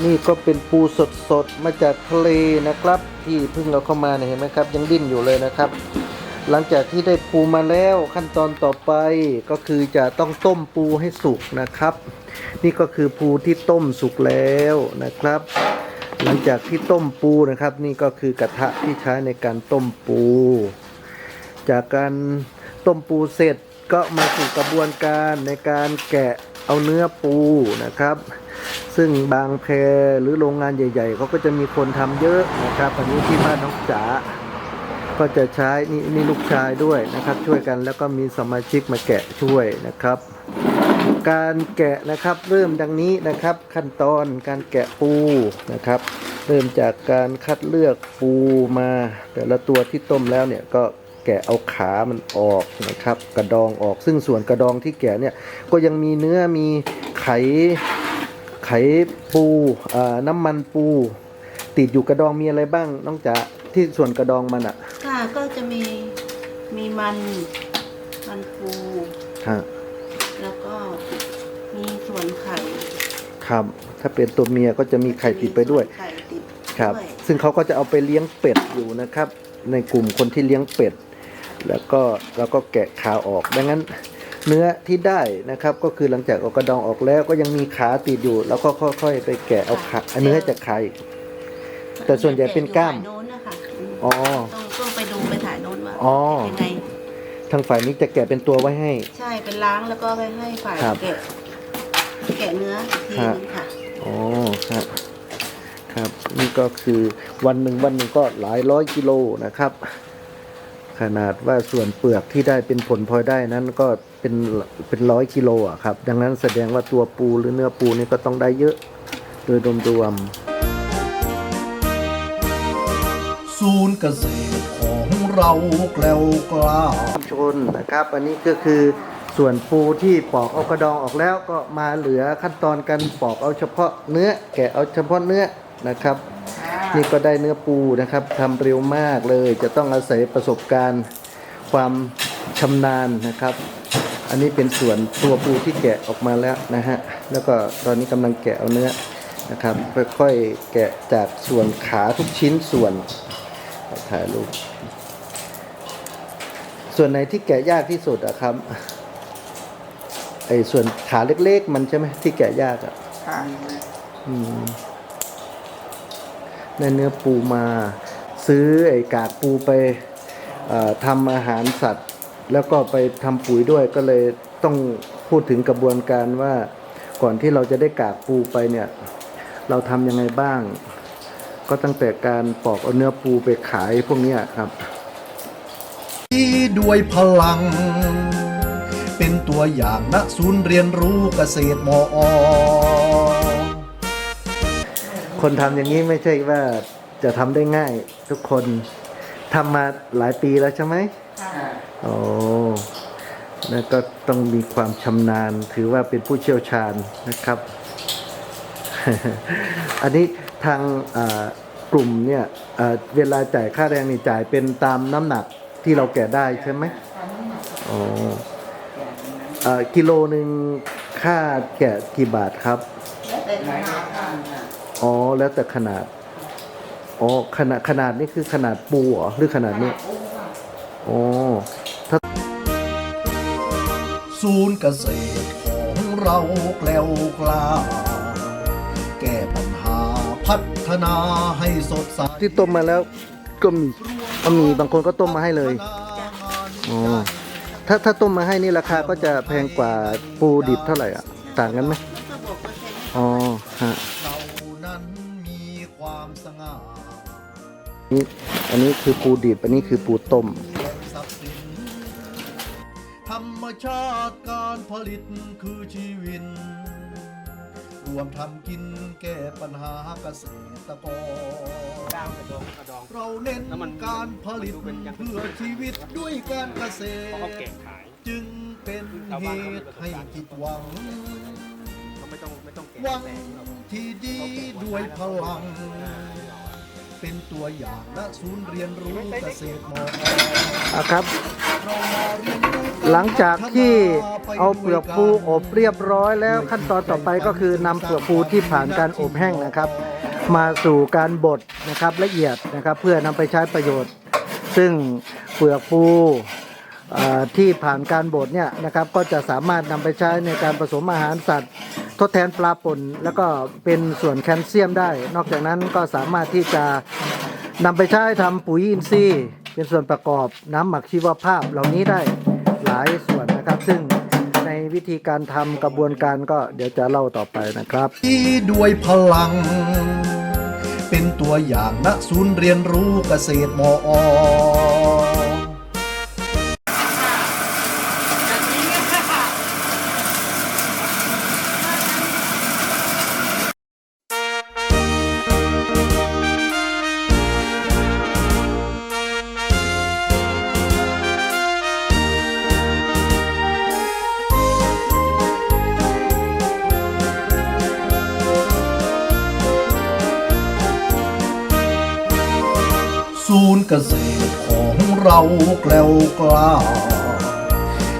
นี่ก็เป็นปูสดๆ มาจากทะเลนะครับ ที่เพิ่งเราเข้ามาเนี่ยเห็นไหมครับ ยังดิ้นอยู่เลยนะครับ หลังจากที่ได้ปูมาแล้วขั้นตอนต่อไปก็คือจะต้องต้มปูให้สุกนะครับ นี่ก็คือปูที่ต้มสุกแล้วนะครับ หลังจากที่ต้มปูนะครับ นี่ก็คือกระทะที่ใช้ในการต้มปู จากการต้มปูเสร็จก็มาสู่กระบวนการในการแกะเอาเนื้อปูนะครับ ซึ่งบางแพหรือโรงงานใหญ่ ๆเขาก็จะมีคนทำเยอะนะครับอันนี้ที่บ้านน้องจ๋าก็จะใช้นี่นี่ลูกชายด้วยนะครับ ช่วยกันแล้วก็มีสมาชิกมาแกะช่วยนะครับ การแกะนะครับเริ่มดังนี้นะครับขั้นตอนการแกะปูนะครับ เริ่มจากการคัดเลือกปูมา แต่ละตัวที่ต้มแล้วเนี่ยก็แกะเอาขามันออกนะครับ กระดองออกซึ่งส่วนกระดองที่แกะเนี่ยก็ยังมีเนื้อมีไข ไขปูอ่าน้ำมันปู ติดอยู่กระดองมีอะไรบ้างน้องจ๋าที่ส่วนกระดองมันอะค่ะก็จะมีมีมันมันปูฮะแล้วก็มีส่วนไข่ครับถ้าเป็นตัวเมียก็จะมีไข่ติดไปด้วยมีส่นไข่ติดครับด้วยซึ่งเขาก็จะเอาไปเลี้ยงเป็ดอยู่นะครับ ในกลุ่มคนที่เลี้ยงเป็ด แล้วก็เราก็แกะขาออกดังนั้น เนื้อที่ได้นะครับก็คือหลังจากเอากระดองออกแล้วก็ยังมีขาติดอยู่ แล้วก็ค่อยๆ ไปแกะเอาขาเนื้อจากขาอีก แต่ส่วนใหญ่เป็นกล้ามถ่ยโน้นนะคะอ๋อ ต้องต้องไปดูไปถ่ายโน้นว่าอ๋อเป็นไงทางฝ่ายนี้จะแกะเป็นตัวไว้ให้ ใช่เป็นล้างแล้วก็ไปให้ฝ่ายครับแกะแกะเนื้ออีกทีครับ นึงค่ะ อ๋อครับครับ นี่ก็คือวันหนึ่งวันหนึ่งก็หลายร้อยกิโลนะครับ ขนาดว่าส่วนเปลือกที่ได้เป็นผลพลอยได้นั้นก็เป็นเป็นร้อยกิโลอะครับ ดังนั้นแสดงว่าตัวปูหรือเนื้อปูนี่ก็ต้องได้เยอะ โดยรวมศูนย์เกษตรของเราแกล้วกล้าๆชนนะครับ อันนี้ก็คือส่วนปูที่ปอกเอากระดองออกแล้วก็มาเหลือขั้นตอนการปอกเอาเฉพาะเนื้อ แกะเอาเฉพาะเนื้อนะครับ นี่ก็ได้เนื้อปูนะครับทำเร็วมากเลย จะต้องอาศัยประสบการณ์ความชำนาญนะครับ อันนี้เป็นส่วนตัวปูที่แกะออกมาแล้วนะฮะแล้วก็ตอนนี้กำลังแกะเอาเนื้อนะครับค่อยๆแกะจากส่วนขาทุกชิ้นส่วนถ่ายรูปส่วนไหนที่แกะยากที่สุดอะครับไอ้ส่วนขาเล็กๆ มันใช่ไหมที่แกะยากอะค่ะอืม ได้เนื้อปูมา ซื้อไอ้กากปูไปเอ่อทำอาหารสัตว์ แล้วก็ไปทำปุ๋ยด้วยก็เลยต้องพูดถึงกระบวนการว่าก่อนที่เราจะได้กากปูไปเนี่ย เราทำยังไงบ้าง ก็ตั้งแต่การปอกเอาเนื้อปูไปขายพวกนี้ครับด้วยพลัง เป็นตัวอย่างณศูนย์เรียนรู้เกษตรมอ คนทำอย่างนี้ไม่ใช่ว่าจะทำได้ง่าย ทุกคนทำมาหลายปีแล้วใช่ไหมโอ้แล้วก็ต้องมีความชำนาญ ถือว่าเป็นผู้เชี่ยวชาญนะครับ อันนี้ทางอ่ากลุ่มเนี่ยอ่าเวลาจ่ายค่าแรงนี่จ่ายเป็นตามน้ำหนักที่เราแก่ได้ใช่ไหมอ๋ออ่ากิโลหนึ่งค่าแกะกี่บาทครับ อ๋อ แล้วแต่ขนาด อ๋อ ขนาดขนาดนี่คือขนาดปูเหรอ หรือขนาดนี้ อ๋อศูนย์เกษตรของเราแกล้วกล้า แก้ปัญหาพัฒนาให้สดใส ที่ต้มมาแล้วก็มีก็มีบางคนก็ต้มมาให้เลย อ๋อ ถ้าถ้าต้มมาให้นี่ราคาก็จะแพงกว่าปูดิบเท่าไหร่อะ ต่างกันไหมแล้วก็บวกเปอร์เซ็นต์อ๋อ ฮะ นี่อันนี้คือปูดิบอันนี้คือปูต้มทรัพย์สินธรรมชาติการผลิตคือชีวิตรวมทำกินแก้ปัญหาเกษตรกรดาวกระดองกระดองเราเน้นแล้วมันการผลิตดูเป็นยังเพื่อชีวิตด้วยการเกษเพราะเขาตรแกะขายจึงเป็นเหตุให้ผิดหวังเขาไม่ต้องไม่ต้องแกะหวังแรงเราที่ดีด้วยพลัง เป็นตัวอย่างและศูนย์เรียนรู้เกษตรมออะครับ หลังจากที่เอาเปลือกปูอบเรียบร้อยแล้วขั้นตอนต่อไปก็คือนำเปลือกปูที่ผ่านการอบแห้งนะครับ มาสู่การบดนะครับละเอียดนะครับ เพื่อนำไปใช้ประโยชน์ ซึ่งเปลือกปูที่ผ่านการบดเนี่ยนะครับก็จะสามารถนำไปใช้ในการผสมอาหารสัตว์ ทดแทนปลาป่นแล้วก็เป็นส่วนแคลเซียมได้ นอกจากนั้นก็สามารถที่จะนำไปใช้ทำปุ๋ยอินทรีย์ เป็นส่วนประกอบน้ำหมักชีวภาพเหล่านี้ได้หลายส่วนนะครับ ซึ่งในวิธีการทำกระบวนการก็เดี๋ยวจะเล่าต่อไปนะครับ ที่ด้วยพลัง เป็นตัวอย่างณศูนย์เรียนรู้เกษตรมอ เราแกล้วกล้า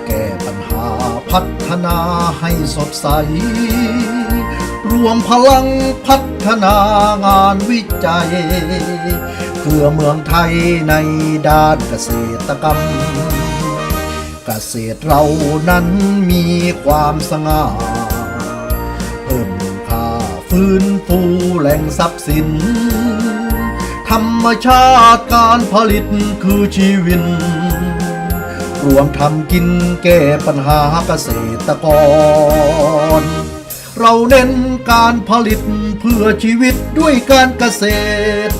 แก้ปัญหาพัฒนาให้สดใส รวมพลังพัฒนางานวิจัย เพื่อเมืองไทยในด้านเกษตรกรรม เกษตรเรานั้นมีความสง่าเพิ่มค่าฟื้นฟูแหล่งทรัพย์สิน ธรรมชาติการผลิตคือชีวิตรวมทำกินแก้ปัญหาเกษตรกร เราเน้นการผลิตเพื่อชีวิตด้วยการเกษตร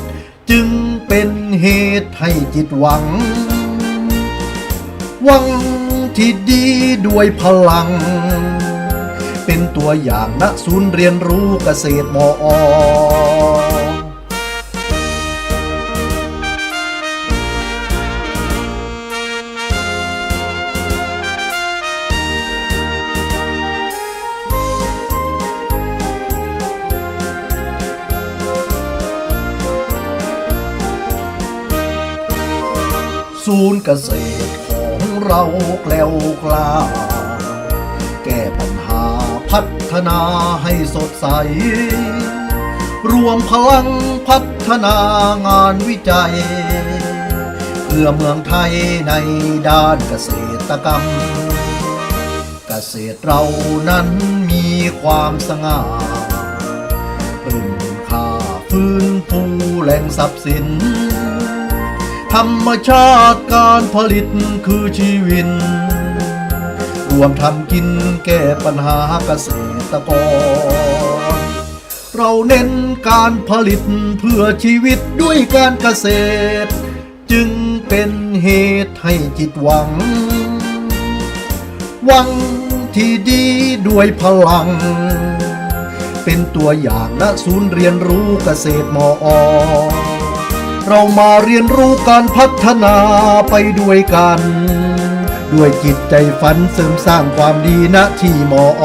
จึงเป็นเหตุให้จิตหวัง หวังที่ดีด้วยพลัง เป็นตัวอย่างณศูนย์เรียนรู้เกษตรมอ ศูนย์เกษตรของเราแกล้วกล้า แก้ปัญหาพัฒนาให้สดใส รวมพลังพัฒนางานวิจัย เพื่อเมืองไทยในด้านเกษตรกรรม เกษตรเรานั้นมีความสง่าพึ่งค่าฟื้นฟูแหล่งทรัพย์สิน ธรรมชาติการผลิตคือชีวิตรวมทำกินแก้ปัญหาเกษตรกร เราเน้นการผลิตเพื่อชีวิตด้วยการเกษตร จึงเป็นเหตุให้จิตหวัง หวังที่ดีด้วยพลัง เป็นตัวอย่างณศูนย์เรียนรู้เกษตรมอ เรามาเรียนรู้การพัฒนาไปด้วยกัน ด้วยจิตใจฝันเสริมสร้างความดีณที่มอ